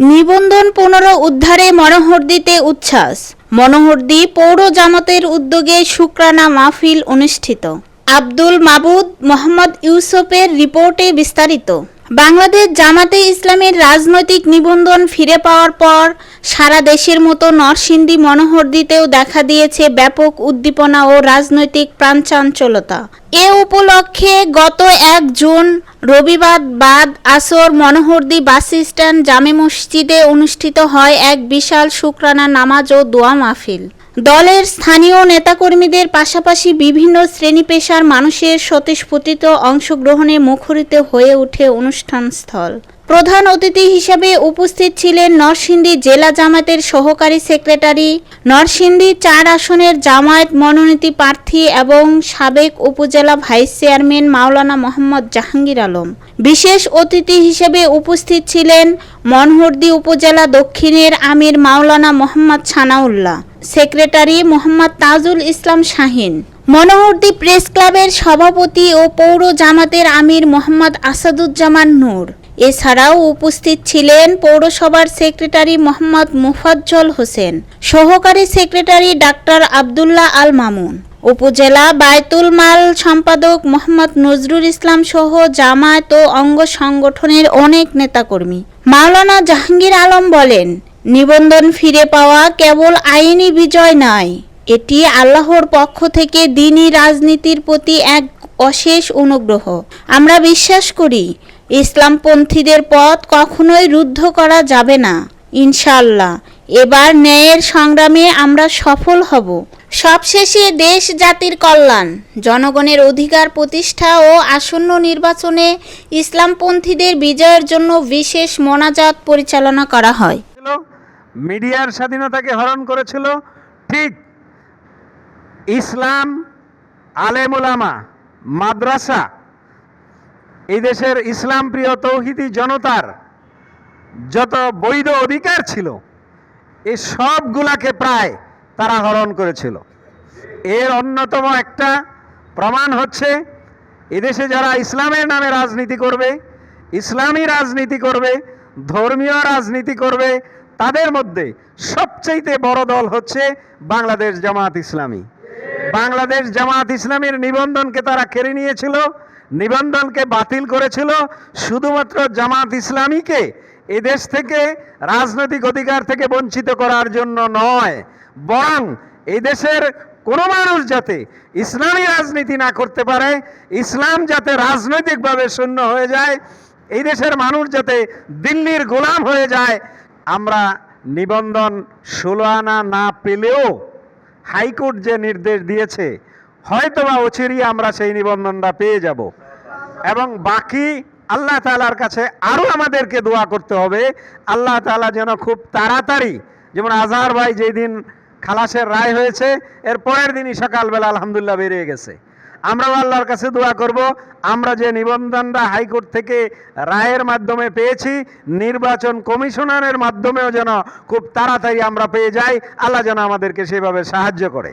নিবন্ধন পুনরো উদ্ধারে মনোহরদিতে উচ্ছ্বাস। মনোহরদি পৌর জামাতের উদ্যোগে শুক্রানা মাহফিল অনুষ্ঠিত। আব্দুল মাবুদ মোহাম্মদ ইউসুফের রিপোর্টে বিস্তারিত। বাংলাদেশ জামাতে ইসলামের রাজনৈতিক নিবন্ধন ফিরে পাওয়ার পর সারা দেশের মতো নরসিংদী মনোহরদিতেও দেখা দিয়েছে ব্যাপক উদ্দীপনা ও রাজনৈতিক প্রাণচাঞ্চলতা। এ উপলক্ষে গত এক জুন রবিবার বাদ আসর মনোহরদি বাস স্ট্যান্ড জামে মসজিদে অনুষ্ঠিত হয় এক বিশাল শুক্রানা নামাজ ও দোয়া মাহফিল। দলের স্থানীয় নেতাকর্মীদের পাশাপাশি বিভিন্ন শ্রেণি পেশার মানুষের স্বতঃস্ফূর্তিত অংশগ্রহণে মুখরিত হয়ে ওঠে অনুষ্ঠানস্থল। প্রধান অতিথি হিসেবে উপস্থিত ছিলেন নরসিংদী জেলা জামায়াতের সহকারী সেক্রেটারি, নরসিংদী চার আসনের জামায়াত মনোনীতি প্রার্থী এবং সাবেক উপজেলা ভাইস চেয়ারম্যান মাওলানা মোহাম্মদ জাহাঙ্গীর আলম। বিশেষ অতিথি হিসেবে উপস্থিত ছিলেন মনহরদি উপজেলা দক্ষিণের আমির মাওলানা মোহাম্মদ ছানাউল্লাহ সেক্রেটারি মোহাম্মদ তাজুল ইসলাম শাহিন। মনোহরদি প্রেস ক্লাবের সভাপতি ও পৌর জামাতের আমির মোহাম্মদ আসাদুজ্জামান নূর। এছাড়াও উপস্থিত ছিলেন পৌরসভার সেক্রেটারি মোহাম্মদ মুফাজ্জল হোসেন, সহকারী সেক্রেটারি ডাক্তার আবদুল্লাহ আল মামুন, উপজেলা বায়তুল মাল সম্পাদক মোহাম্মদ নজরুল ইসলাম সহ জামায়াত ও অঙ্গ সংগঠনের অনেক নেতাকর্মী। মাওলানা জাহাঙ্গীর আলম বলেন, নিবন্ধন ফিরে পাওয়া কেবল আইনি বিজয় নয়, এটি আল্লাহর পক্ষ থেকে দিনই রাজনীতির প্রতি এক অশেষ অনুগ্রহ। আমরা বিশ্বাস করি ইসলামপন্থীদের পথ কখনোই রুদ্ধ করা যাবে না ইনশাল্লাহ এবার ন্যায়ের সংগ্রামে আমরা সফল হব। সবশেষে দেশ জাতির কল্যাণ, জনগণের অধিকার প্রতিষ্ঠা ও আসন্ন নির্বাচনে ইসলামপন্থীদের বিজয়ের জন্য বিশেষ মোনাজাত পরিচালনা করা হয়। মিডিয়ার স্বাধীনতাকে হরণ করেছিল ঠিক ইসলাম আলেমুলামা মাদ্রাসা এই দেশের ইসলাম প্রিয় তৌহিদি জনতার যত বৈধ অধিকার ছিল, এই সবগুলাকে প্রায় তারা হরণ করেছিল। এর অন্যতম একটা প্রমাণ হচ্ছে, এদেশে যারা ইসলামের নামে রাজনীতি করবে, ইসলামী রাজনীতি করবে, ধর্মীয় রাজনীতি করবে, তাদের মধ্যে সবচাইতে বড় দল হচ্ছে বাংলাদেশ জামাত ইসলামী। বাংলাদেশ জামাত ইসলামীর নিবন্ধনকে তারা কেড়ে নিয়েছিল, নিবন্ধনকে বাতিল করেছিল। শুধুমাত্র জামাত ইসলামীকে এদেশ থেকে রাজনৈতিক অধিকার থেকে বঞ্চিত করার জন্য নয়, বরং এদেশের দেশের কোনো মানুষ যাতে ইসলামী রাজনীতি না করতে পারে, ইসলাম যাতে রাজনৈতিকভাবে শূন্য হয়ে যায়, এই দেশের মানুষ যাতে দিল্লির গোলাম হয়ে যায়, আমরা নিবন্ধন ষোলো আনা না পেলেও হাইকোর্ট যে নির্দেশ দিয়েছে, হয়তোবা অচিরই আমরা সেই নিবন্ধনটা পেয়ে যাব। এবং বাকি আল্লাহ তালার কাছে আরও আমাদেরকে দোয়া করতে হবে। আল্লাহ তালা যেন খুব তাড়াতাড়ি, যেমন আজহার ভাই যেদিন খালাসের রায় হয়েছে, এর পরের দিনই সকালবেলা আলহামদুলিল্লাহ বেরিয়ে গেছে। আমরাও আল্লাহর কাছে দোয়া করব। আমরা যে নিবন্ধনটা হাইকোর্ট থেকে রায়ের মাধ্যমে পেয়েছি, নির্বাচন কমিশনারের মাধ্যমেও যেন খুব তাড়াতাড়ি আমরা পেয়ে যাই, আল্লাহ যেন আমাদেরকে সেভাবে সাহায্য করে।